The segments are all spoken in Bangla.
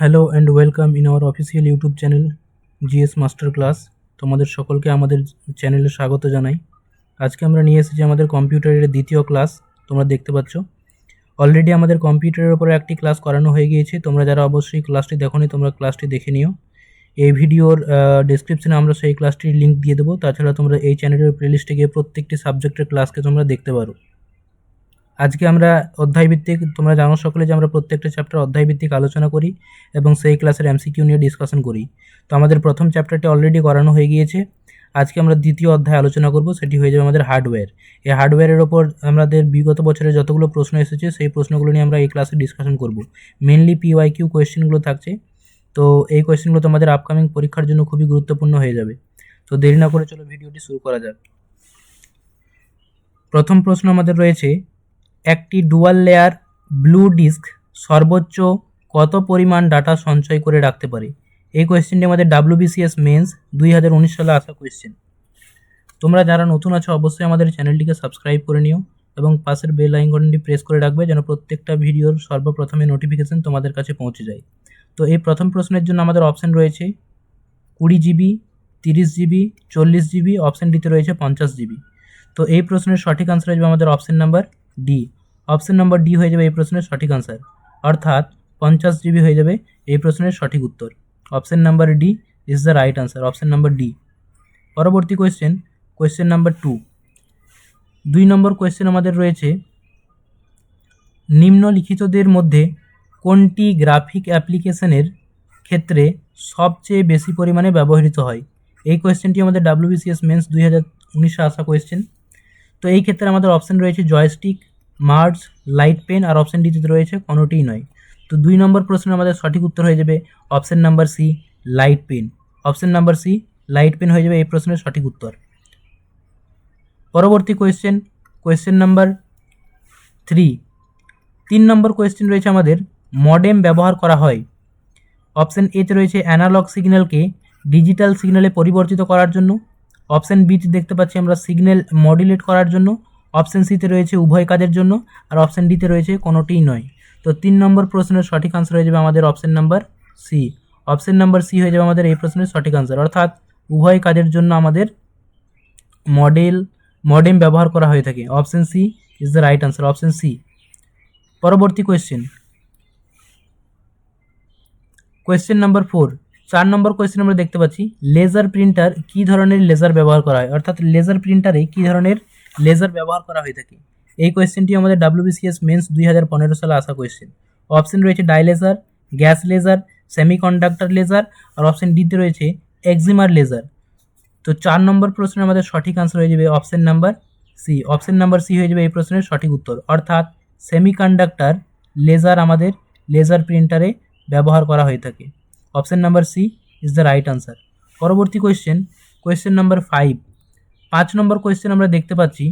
Hello and welcome in our official YouTube channel GS master class. তোমাদের সকলকে আমাদের চ্যানেলে স্বাগত জানাই। আজকে আমরা নিয়ে এসেছি আমাদের কম্পিউটারের দ্বিতীয় ক্লাস, তোমরা দেখতে পাচ্ছ। অলরেডি আমাদের কম্পিউটারের উপরে একটি ক্লাস করানো হয়ে গিয়েছে, তোমরা যারা অবশ্যই ক্লাসটি দেখোনি, তোমরা ক্লাসটি দেখে নিও। এই ভিডিওর ডিসক্রিপশনে আমরা সেই ক্লাসটির লিঙ্ক দিয়ে দেবো, তাছাড়া তোমরা এই চ্যানেলের প্লেলিস্টে গিয়ে প্রত্যেকটি সাবজেক্টের ক্লাসকে তোমরা দেখতে পারো। আজকে আমরা অধ্যায়ভিত্তিক, তোমরা জানো সকলে যে আমরা প্রত্যেকটা চ্যাপ্টার অধ্যায়ভিত্তিক আলোচনা করি এবং সেই ক্লাসের এমসিকিউ নিয়ে ডিসকাশন করি। তো আমাদের প্রথম চ্যাপ্টারটি অলরেডি করানো হয়ে গিয়েছে। আজকে আমরা দ্বিতীয় অধ্যায় আলোচনা করব, সেটি হয়ে যাবে আমাদের হার্ডওয়্যার এই হার্ডওয়্যারের ওপর আমাদের বিগত বছরে যতগুলো প্রশ্ন এসেছে, সেই প্রশ্নগুলো নিয়ে আমরা এই ক্লাসে ডিসকাশন করব। মেনলি পিওয়াই কিউ কোয়েশ্চেনগুলো থাকছে। তো এই কোয়েশ্চেনগুলো তোমাদের আপকামিং পরীক্ষার জন্য খুবই গুরুত্বপূর্ণ হয়ে যাবে। তো দেরি না করে চলো ভিডিওটি শুরু করা যাক। প্রথম প্রশ্ন আমাদের রয়েছে একটি ডুয়াল লেয়ার ব্লু ডিস্ক সর্বোচ্চ কত পরিমাণ ডাটা সঞ্চয় করে রাখতে পারে? এই কোয়েশ্চেনটি আমাদের ডাব্লিউবিসিএস মেন্স দুই হাজার উনিশ সালে আসা কোয়েশ্চেন তোমরা যারা নতুন আছো, অবশ্যই আমাদের চ্যানেলটিকে সাবস্ক্রাইব করে নিও এবং পাশের বেল আইকনটি প্রেস করে রাখবে যেন প্রত্যেকটা ভিডিওর সর্বপ্রথমে নোটিফিকেশন তোমাদের কাছে পৌঁছে যায়। তো এই প্রথম প্রশ্নের জন্য আমাদের অপশান রয়েছে কুড়ি জিবি তিরিশ জিবি চল্লিশ জিবি অপশান ডিতে রয়েছে পঞ্চাশ জিবি তো এই প্রশ্নের সঠিক আনসার আসবে আমাদের option number D option number D হয়ে যাবে এই প্রশ্নের সঠিক আনসার অর্থাৎ পঞ্চাশ জিবি হয়ে যাবে এই প্রশ্নের সঠিক উত্তর। Option number D is the right answer option number D পরবর্তী কোয়েশ্চেন কোয়েশ্চেন নাম্বার টু দুই নম্বর কোয়েশ্চেন আমাদের রয়েছে, নিম্নলিখিতদের মধ্যে কোনটি গ্রাফিক অ্যাপ্লিকেশনের ক্ষেত্রে সবচেয়ে বেশি পরিমাণে ব্যবহৃত হয়? এই কোয়েশ্চেনটি আমাদের ডাব্লিউবিসিএস মেন্স দুই হাজার উনিশে আসা কোয়েশ্চেন তো এই ক্ষেত্রে আমাদের অপশান রয়েছে জয়স্টিক মার্জ লাইট পেন আর অপশান ডিতে রয়েছে কোনোটিই নয়। তো দুই নম্বর প্রশ্নের আমাদের সঠিক উত্তর হয়ে যাবে option number C light pen option number C light pen হয়ে যাবে এই প্রশ্নের সঠিক উত্তর। পরবর্তী কোয়েশ্চেন কোয়েশ্চেন নাম্বার থ্রি তিন নম্বর কোয়েশ্চেন রয়েছে আমাদের মডেম ব্যবহার করা হয়। অপশান এতে রয়েছে অ্যানালগ সিগন্যালকে ডিজিটাল সিগন্যালে পরিবর্তিত করার জন্য। অপশান বিতে দেখতে পাচ্ছি আমরা সিগন্যাল মডুলেট করার জন্য। অপশান সিতে রয়েছে উভয় কাজের জন্য। আর অপশান ডিতে রয়েছে কোনোটিই নয়। তো তিন নম্বর প্রশ্নের সঠিক আনসার হয়ে যাবে আমাদের option number C option number C হয়ে যাবে আমাদের এই প্রশ্নের সঠিক আনসার অর্থাৎ উভয় কাজের জন্য আমাদের মডেল মডেম ব্যবহার করা হয়ে থাকে। Option C is the right answer option C পরবর্তী কোয়েশ্চেন কোয়েশ্চেন নাম্বার ফোর চার নম্বর কোয়েশ্চেন আমরা দেখতে পাচ্ছি লেজার প্রিন্টার কী ধরনের লেজার ব্যবহার করা হয়? অর্থাৎ লেজার প্রিন্টারে কী ধরনের লেজার ব্যবহার করা হয়ে থাকে? এই কোয়েশ্চেনটি আমাদের ডাব্লিউবিসিএস মেন্স দুই হাজার পনেরো সালে আসা কোয়েশ্চেন অপশন রয়েছে dye laser gas laser semiconductor laser আর অপশন ডিতে রয়েছে এক্সিমার লেজার তো চার নম্বর প্রশ্নের আমাদের সঠিক আনসার হয়ে যাবে option number C option number C হয়ে যাবে এই প্রশ্নের সঠিক উত্তর। অর্থাৎ সেমিকন্ডাক্টর লেজার আমাদের লেজার প্রিন্টারে ব্যবহার করা হয়ে থাকে। Option number C is the right answer পরবর্তী কোয়েশ্চেন কোয়েশ্চেন নাম্বার ফাইভ পাঁচ নম্বর কোয়েশ্চেন আমরা দেখতে পাচ্ছি।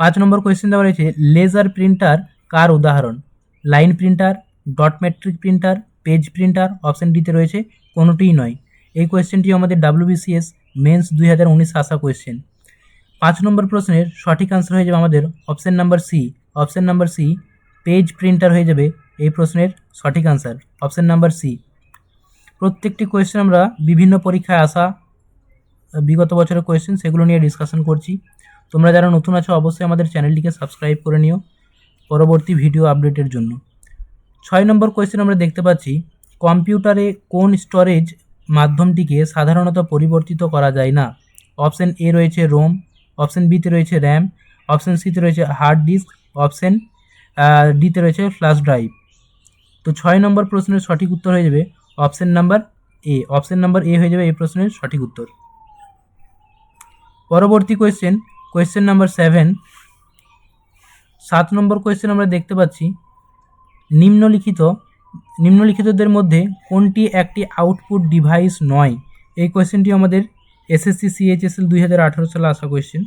পাঁচ নম্বর কোয়েশ্চেন দেওয়া রয়েছে লেজার প্রিন্টার কার উদাহরণ? Line printer dot matrix printer page printer option ডিতে রয়েছে, কোনোটিই নয়। এই কোয়েশ্চেনটি আমাদের ডাব্লিউবিসিএস মেন্স দুই হাজার উনিশ আসা কোয়েশ্চেন পাঁচ নম্বর প্রশ্নের সঠিক আনসার হয়ে যাবে আমাদের option number C option number C page printer হয়ে যাবে এই প্রশ্নের সঠিক আনসার অপশান নাম্বার সি প্রত্যেকটি কোয়েশ্চেন আমরা বিভিন্ন পরীক্ষায় আসা, বিগত বছরের কোয়েশ্চেন সেগুলো নিয়ে ডিসকাশন করছি। তোমরা যারা নতুন আছো, অবশ্যই আমাদের চ্যানেলটিকে সাবস্ক্রাইব করে নিও পরবর্তী ভিডিও আপডেটের জন্য। ছয় নম্বর কোয়েশ্চেন আমরা দেখতে পাচ্ছি, কম্পিউটারে কোন স্টোরেজ মাধ্যমটিকে সাধারণত পরিবর্তিত করা যায় না? অপশান এ রয়েছে রোম অপশান বিতে রয়েছে র্যাম অপশান সিতে রয়েছে হার্ড ডিস্ক অপশান ডিতে রয়েছে ফ্ল্যাশ ড্রাইভ তো ছয় নম্বর প্রশ্নের সঠিক উত্তর হয়ে যাবে option number A. Option number A হয়ে যাবে এই প্রশ্নের সঠিক উত্তর। পরবর্তী কোয়েশ্চেন কোয়েশ্চেন নাম্বার সেভেন সাত নম্বর কোয়েশ্চেন আমরা দেখতে পাচ্ছি, নিম্নলিখিত, নিম্নলিখিতদের মধ্যে কোনটি একটি আউটপুট ডিভাইস নয়? এই কোয়েশ্চেনটি আমাদের এসএসসি সিএইচএসএল দুই হাজার আঠারো সালে আসা কোয়েশ্চেন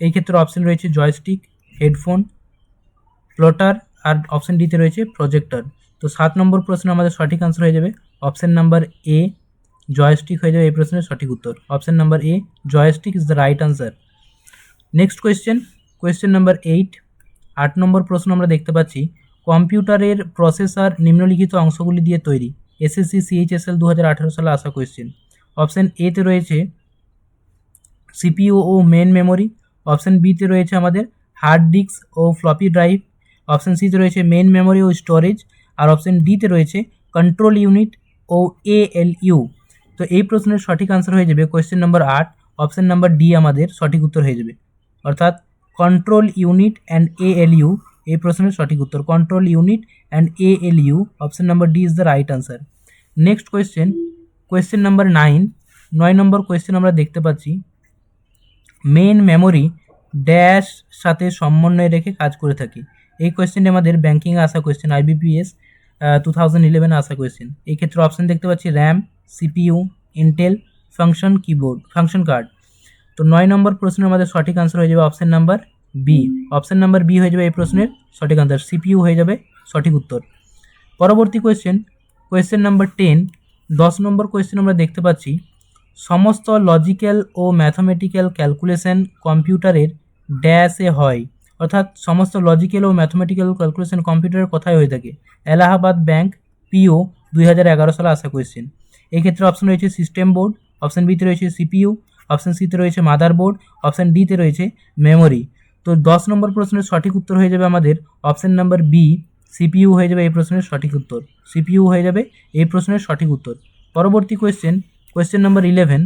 এই ক্ষেত্রে অপশান রয়েছে জয়স্টিক হেডফোন ফ্লোটার আর অপশান ডিতে রয়েছে প্রজেক্টর তো সাত নম্বর প্রশ্ন আমাদের সঠিক আনসার হয়ে যাবে। অপশান নাম্বার এ জয়স্টিক হয়ে যাবে এই প্রশ্নের সঠিক উত্তর। Option number A joystick is the right answer next question question number eight আট নম্বর প্রশ্ন আমরা দেখতে পাচ্ছি, কম্পিউটারের প্রসেসর নিম্নলিখিত অংশগুলি দিয়ে তৈরি এসএসসি সিএইচএসএল দু হাজার আঠারো সালে আসা কোয়েশ্চেন অপশান এতে রয়েছে সিপিইউ ও মেন মেমোরি অপশান বিতে রয়েছে আমাদের হার্ড ডিস্ক ও ফ্লপি ড্রাইভ অপশান সিতে রয়েছে মেন মেমোরি ও স্টোরেজ আর অপশান ডিতে রয়েছে কন্ট্রোল ইউনিট ও এএলইউ তো এই প্রশ্নের সঠিক আনসার হয়ে যাবে কোয়েশ্চেন নাম্বার আট অপশান নাম্বার ডি আমাদের সঠিক উত্তর হয়ে যাবে। অর্থাৎ কন্ট্রোল ইউনিট অ্যান্ড এএলইউ এই প্রশ্নের সঠিক উত্তর। Control unit and ALU option number D is the right answer next question question number nine নয় নম্বর কোয়েশ্চেন আমরা দেখতে পাচ্ছি। মেন মেমোরি ড্যাশ সাথে সমন্বয় রেখে কাজ করে থাকে। এই কোয়েশ্চেনটি আমাদের ব্যাঙ্কিংয়ে আসা কোয়েশ্চেন আইবিপিএস টু থাউজেন্ড ইলেভেনে আসা কোয়েশ্চেন এই ক্ষেত্রে অপশান দেখতে পাচ্ছি RAM CPU Intel function keyboard function card তো নয় নম্বর প্রশ্নের আমাদের সঠিক আনসার হয়ে যাবে option number B option number B হয়ে যাবে এই প্রশ্নের সঠিক আনসার সিপিইউ হয়ে যাবে সঠিক উত্তর। পরবর্তী কোয়েশ্চেন কোয়েশ্চেন নাম্বার টেন দশ নম্বর কোয়েশ্চেন আমরা দেখতে পাচ্ছি, সমস্ত লজিক্যাল ও ম্যাথমেটিক্যাল ক্যালকুলেশন কম্পিউটারের ড্যাশে হয়। অর্থাৎ সমস্ত লজিক্যাল ও ম্যাথমেটিক্যাল ক্যালকুলেশন কম্পিউটারের কথাই হয়ে থাকে। এলাহাবাদ ব্যাংক পিও দুই হাজার এগারো সালে আসা কোয়েশ্চেন এই ক্ষেত্রে অপশন রয়েছে সিস্টেম বোর্ড অপশন বিতে রয়েছে সিপিইউ অপশন সিতে রয়েছে মাদার বোর্ড অপশন ডিতে রয়েছে মেমোরি তো দশ নম্বর প্রশ্নের সঠিক উত্তর হয়ে যাবে আমাদের অপশন নাম্বার বি সিপিইউ হয়ে যাবে এই প্রশ্নের সঠিক উত্তর। সিপিইউ হয়ে যাবে এই প্রশ্নের সঠিক উত্তর। পরবর্তী কোয়েশ্চেন কোয়েশ্চেন নাম্বার ইলেভেন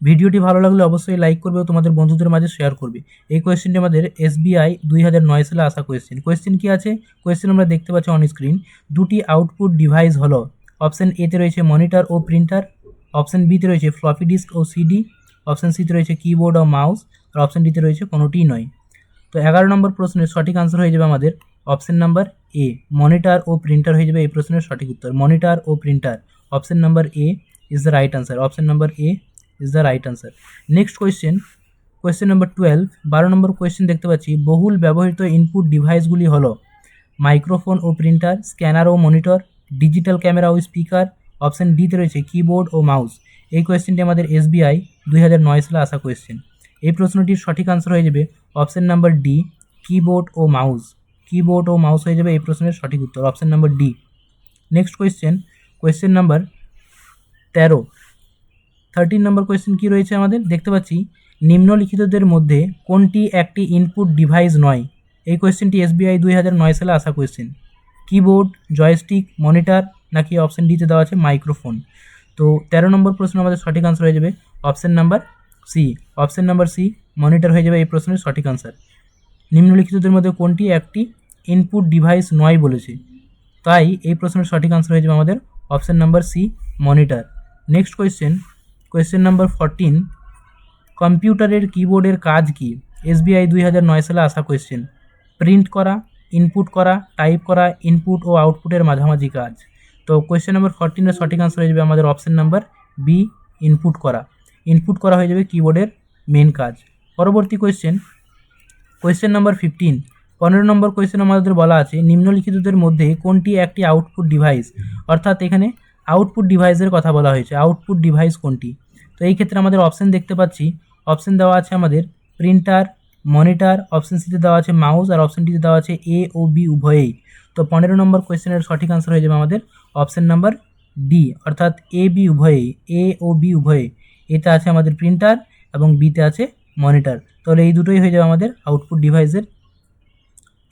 ভিডিওটি ভালো লাগলে অবশ্যই লাইক করবে ও তোমাদের বন্ধুদের মাঝে শেয়ার করবে। এই কোয়েশ্চেনটি আমাদের এসবিআই দুই হাজার নয় সালে আসা কোয়েশ্চেন কোয়েশ্চেন কী আছে? কোয়েশ্চেন আমরা দেখতে পাচ্ছি অন স্ক্রিন দুটি আউটপুট ডিভাইস হলো। অপশান এতে রয়েছে মনিটর ও প্রিন্টার অপশান বিতে রয়েছে ফ্লপি ডিস্ক ও সিডি অপশান সিতে রয়েছে কিবোর্ড ও মাউস আর অপশান ডিতে রয়েছে কোনোটিই নয়। তো এগারো নম্বর প্রশ্নের সঠিক আনসার হয়ে যাবে আমাদের অপশান নাম্বার এ মনিটর ও প্রিন্টার হয়ে যাবে এই প্রশ্নের সঠিক উত্তর। Monitor O printer option number A is the right answer option number A is the right answer next question question number twelve বারো নম্বর কোয়েশ্চেন দেখতে পাচ্ছি, বহুল ব্যবহৃত ইনপুট ডিভাইসগুলি হলো মাইক্রোফোন ও প্রিন্টার স্ক্যানার ও মনিটর ডিজিটাল ক্যামেরা ও স্পিকার অপশান ডিতে রয়েছে কিবোর্ড ও মাউস এই কোয়েশ্চেনটি আমাদের এসবিআই দুই হাজার নয় সালে আসা কোয়েশ্চেন এই প্রশ্নটির সঠিক আনসার হয়ে যাবে অপশান নাম্বার ডি কিবোর্ড ও মাউস কিবোর্ড ও মাউস হয়ে যাবে এই প্রশ্নের সঠিক উত্তর option number D next question question number তেরো থার্টিন নম্বর কোয়েশ্চেন কী রয়েছে আমাদের? দেখতে পাচ্ছি, নিম্নলিখিতদের মধ্যে কোনটি একটি ইনপুট ডিভাইস নয়? এই কোয়েশ্চেনটি এসবিআই দুই হাজার নয় সালে আসা কোয়েশ্চেন কিবোর্ড জয়স্টিক মনিটর নাকি অপশান ডিতে দেওয়া আছে মাইক্রোফোন তো তেরো নম্বর প্রশ্ন আমাদের সঠিক আনসার হয়ে যাবে option number C option number C monitor হয়ে যাবে এই প্রশ্নের সঠিক আনসার নিম্নলিখিতদের মধ্যে কোনটি একটি ইনপুট ডিভাইস নয় বলেছে? তাই এই প্রশ্নের সঠিক আনসার হয়ে যাবে আমাদের option number C monitor next question question number fourteen কম্পিউটারের কিবোর্ডের কাজ কি? এসবিআই দুই হাজার নয় সালে আসা কোয়েশ্চেন প্রিন্ট করা ইনপুট করা টাইপ করা ইনপুট ও আউটপুটের মাঝামাঝি কাজ। তো কোয়েশ্চেন নাম্বার ফরটিনের সঠিক আনসার হয়ে যাবে আমাদের অপশান নাম্বার বি ইনপুট করা। ইনপুট করা হয়ে যাবে কিবোর্ডের মেন কাজ। পরবর্তী কোয়েশ্চেন কোয়েশ্চেন নাম্বার ফিফটিন পনেরো নম্বর কোয়েশ্চেন আমাদের বলা আছে, নিম্নলিখিতদের মধ্যে কোনটি একটি আউটপুট ডিভাইস অর্থাৎ এখানে আউটপুট ডিভাইসের কথা বলা হয়েছে। আউটপুট ডিভাইস কোনটি? তো এই ক্ষেত্রে আমাদের অপশান দেখতে পাচ্ছি। অপশান দেওয়া আছে আমাদের প্রিন্টার মনিটর অপশান সিতে দেওয়া আছে মাউস আর অপশান ডিতে দেওয়া আছে এ ও বি উভয়েই। তো পনেরো নম্বর কোয়েশ্চেনের সঠিক আনসার হয়ে যাবে আমাদের অপশান নাম্বার ডি অর্থাৎ এ বি উভয়েই। এ ও বি উভয়ে এতে আছে আমাদের প্রিন্টার এবং বিতে আছে মনিটর তাহলে এই দুটোই হয়ে যাবে আমাদের আউটপুট ডিভাইসের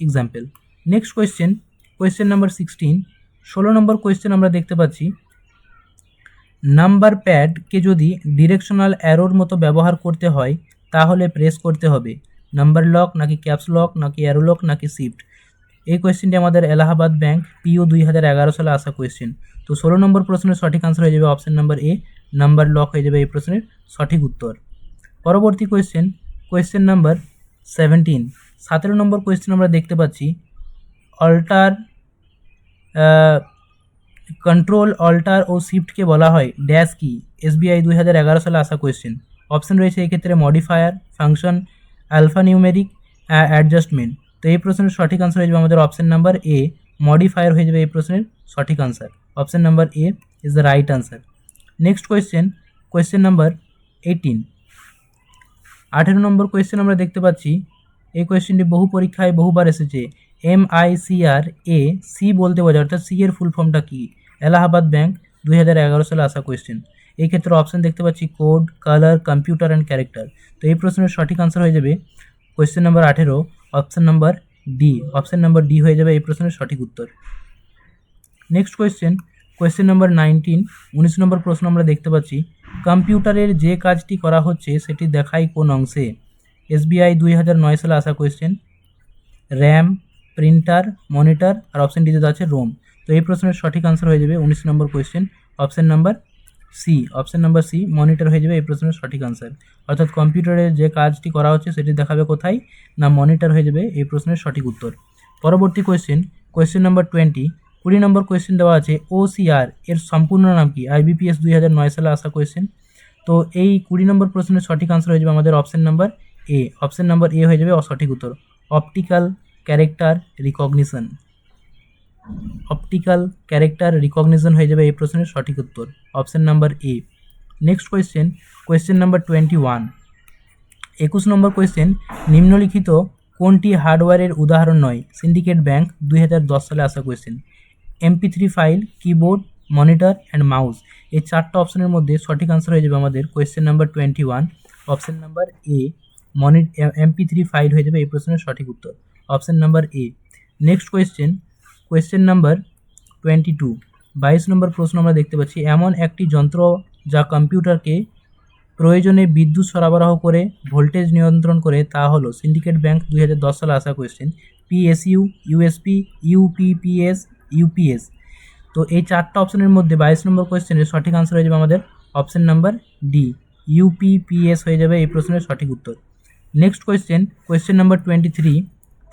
example next question question number sixteen ষোলো নম্বর কোয়েশ্চেন আমরা দেখতে পাচ্ছি। নাম্বার প্যাডকে যদি ডিরেকশনাল অ্যারোর মতো ব্যবহার করতে হয়, তাহলে প্রেস করতে হবে। নাম্বার লক নাকি ক্যাপস লক নাকি অ্যারো লক নাকি শিফট এই কোয়েশ্চেনটি আমাদের এলাহাবাদ ব্যাংক পিও দুই হাজার এগারো সালে আসা কোয়েশ্চেন তো ষোলো নম্বর প্রশ্নের সঠিক আনসার হয়ে যাবে option number A number lock হয়ে যাবে এই প্রশ্নের সঠিক উত্তর। পরবর্তী কোয়েশ্চেন কোয়েশ্চেন নাম্বার সেভেন্টিন সতেরো নম্বর কোয়েশ্চেন আমরা দেখতে পাচ্ছি অল্টার কন্ট্রোল অল্টার ও শিফটকে বলা হয় ড্যাশ কি এসবিআই দুই হাজার এগারো সালে আসা কোয়েশ্চেন অপশন রয়েছে এক্ষেত্রে modifier function alphanumeric adjustment তো এই প্রশ্নের সঠিক আনসার হয়ে যাবে আমাদের অপশন নাম্বার এ মডিফায়ার হয়ে যাবে এই প্রশ্নের সঠিক answer option number A is the right answer next question question number eighteen আঠেরো নম্বর কোয়েশ্চেন আমরা দেখতে পাচ্ছি, এই কোয়েশ্চেনটি বহু পরীক্ষায় বহুবার এসেছে। M I C R A C বলতে বোঝায়, অর্থাৎ সি এর ফুল ফর্মটা কি? এলাহাবাদ ব্যাংক দুই হাজার এগারো সালে আসা কোয়েশ্চেন এই ক্ষেত্রে অপশন দেখতে পাচ্ছি code colour computer and character তো এই প্রশ্নের সঠিক আনসার হয়ে যাবে কোয়েশ্চেন নাম্বার আঠেরো option number D option number D হয়ে যাবে এই প্রশ্নের সঠিক উত্তর। Next question question number nineteen উনিশ নম্বর প্রশ্ন আমরা দেখতে পাচ্ছি, কম্পিউটারের যে কাজটি করা হচ্ছে সেটি দেখাই কোন অংশে? এসবিআই দুই হাজার নয় সালে আসা কোয়েশ্চেন র্যাম প্রিন্টার মনিটর আর অপশন ডিতে আছে রোম তো এই প্রশ্নের সঠিক আনসার হয়ে যাবে উনিশ নম্বর question option number C option number C monitor হয়ে যাবে এই প্রশ্নের সঠিক আনসার অর্থাৎ কম্পিউটারে যে কাজটি করা হচ্ছে সেটি দেখাবে কোথায়? না মনিটর হয়ে যাবে এই প্রশ্নের সঠিক উত্তর। পরবর্তী কোয়েশ্চেন কোয়েশ্চেন নাম্বার টোয়েন্টি কুড়ি নম্বর কোয়েশ্চেন দেওয়া আছে ওসিআর এর সম্পূর্ণ নাম কি? আইবিপিএস দুই হাজার নয় সালে আসা কোয়েশ্চেন তো এই কুড়ি নম্বর প্রশ্নের সঠিক আনসার হয়ে যাবে আমাদের option number A option number A হয়ে যাবে অসঠিক উত্তর। Optical character recognition. Optical character recognition হয়ে যাবে এই প্রশ্নের সঠিক উত্তর। Option number A. Next question question number twenty one. একুশ নম্বর কোয়েশ্চেন, নিম্নলিখিত কোনটি হার্ডওয়্যারের উদাহরণ নয়? সিন্ডিকেট ব্যাংক, দুই হাজার দশ সালে আসা question. MP three file, keyboard, monitor and mouse. এই চারটা অপশনের মধ্যে সঠিক আনসার হয়ে যাবে আমাদের question number twenty one. Option number A Moni MP three file হয়ে যাবে এই প্রশ্নের সঠিক উত্তর। Option number A next question question number twenty two বাইশ নম্বর প্রশ্ন আমরা দেখতে পাচ্ছি, এমন একটি যন্ত্র যা কম্পিউটারকে প্রয়োজনে বিদ্যুৎ সরবরাহ করে ভোল্টেজ নিয়ন্ত্রণ করে, তা হলো সিন্ডিকেট ব্যাংক দুই হাজার দশ সালে আসা question PSU USP UPPS UPS তো এই চারটা অপশনের মধ্যে বাইশ নম্বর কোয়েশ্চেনের সঠিক আনসার হয়ে যাবে আমাদের অপশন নাম্বার ডি ইউপিপিএস হয়ে যাবে এই প্রশ্নের সঠিক উত্তর। Next question question number twenty three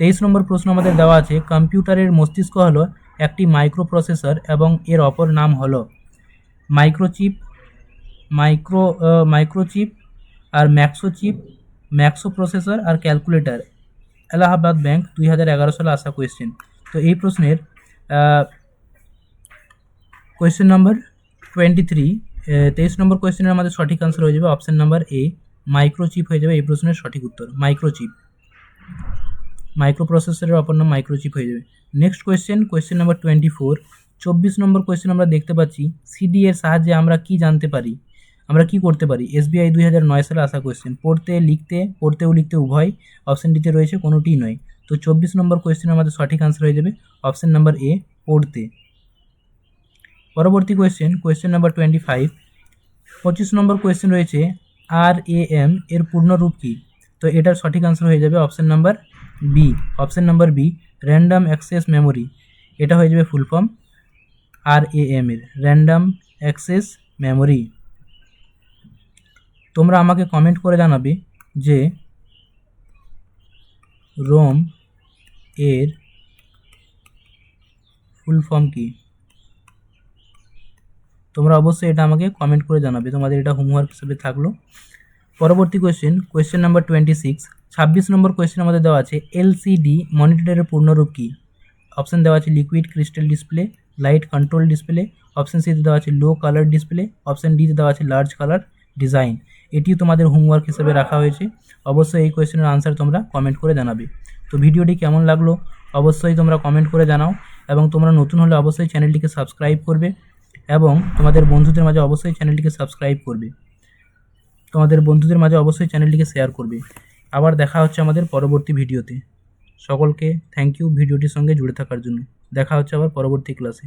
তেইশ নম্বর প্রশ্ন আমাদের দেওয়া আছে, কম্পিউটারের মস্তিষ্ক হলো একটি মাইক্রো প্রসেসর এবং এর অপর নাম হলো মাইক্রোচিপ, মাইক্রো মাইক্রোচিপ আর ম্যাক্সোচিপ ম্যাক্সো প্রসেসর আর ক্যালকুলেটর। এলাহাবাদ ব্যাংক, দুই হাজার এগারো সালে আসা কোয়েশ্চেন তো এই প্রশ্নের কোয়েশ্চেন নম্বর টোয়েন্টি থ্রি তেইশ নম্বর কোয়েশ্চেনের আমাদের সঠিক আনসার হয়ে যাবে অপশান নাম্বার এ মাইক্রোচিপ হয়ে যাবে এই প্রশ্নের সঠিক উত্তর, মাইক্রোচিপ। মাইক্রো প্রসেসরের অপর নাম মাইক্রোচিপ হয়ে যাবে। Next question question number twenty four চব্বিশ নম্বর কোয়েশ্চেন আমরা দেখতে পাচ্ছি সিডি এর সাহায্যে আমরা কি জানতে পারি? আমরা কি করতে পারি? এসবিআই দুই হাজার নয় সালে আসা কোয়েশ্চেন পড়তে, লিখতে, পড়তেও লিখতে উভয় অপশন ডিতে রয়েছে, কোনোটিই নয়। তো চব্বিশ নম্বর কোয়েশ্চেনের আমাদের সঠিক আনসার হয়ে যাবে অপশন নাম্বার এ পড়তে। পরবর্তী question question number twenty five পঁচিশ নম্বর কোয়েশ্চেন রয়েছে আর এ এম এর পূর্ণরূপ কী? তো এটার সঠিক আনসার হয়ে যাবে option number B option number B random access memory এটা হয়ে যাবে full form R A M এর। র্যান্ডাম অ্যাক্সেস মেমোরি তোমরা আমাকে কমেন্ট করে জানাবে যে রোম এর ফুল ফর্ম কী। তোমরা অবশ্যই এটা আমাকে কমেন্ট করে জানাবে। তোমাদের এটা হোমওয়ার্ক হিসেবে থাকল। পরবর্তী question question number twenty six ছাব্বিশ নম্বর কোয়েশ্চেন আমাদের দেওয়া আছে এলসিডি মনিটরের পূর্ণরূপ কী? অপশান দেওয়া আছে liquid crystal display light control display option সিতে দেওয়া আছে লো কালার ডিসপ্লে অপশন ডিতে দেওয়া আছে লার্জ কালার ডিজাইন এটিও তোমাদের হোমওয়ার্ক হিসেবে রাখা হয়েছে। অবশ্যই এই কোয়েশ্চেনের আনসার তোমরা কমেন্ট করে জানাবে। তো ভিডিওটি কেমন লাগল? অবশ্যই তোমরা কমেন্ট করে জানাও এবং তোমরা নতুন হলে অবশ্যই চ্যানেলটিকে সাবস্ক্রাইব করবে এবং তোমাদের বন্ধুদের মাঝে অবশ্যই চ্যানেলটিকে সাবস্ক্রাইব করবে। তোমাদের বন্ধুদের মাঝে অবশ্যই চ্যানেলটিকে শেয়ার করবে। আবার দেখা হচ্ছে আমাদের পরবর্তী ভিডিওতে। সকলকে থ্যাংক ইউ ভিডিওটির সঙ্গে জুড়ে থাকার জন্য। দেখা হচ্ছে আবার পরবর্তী ক্লাসে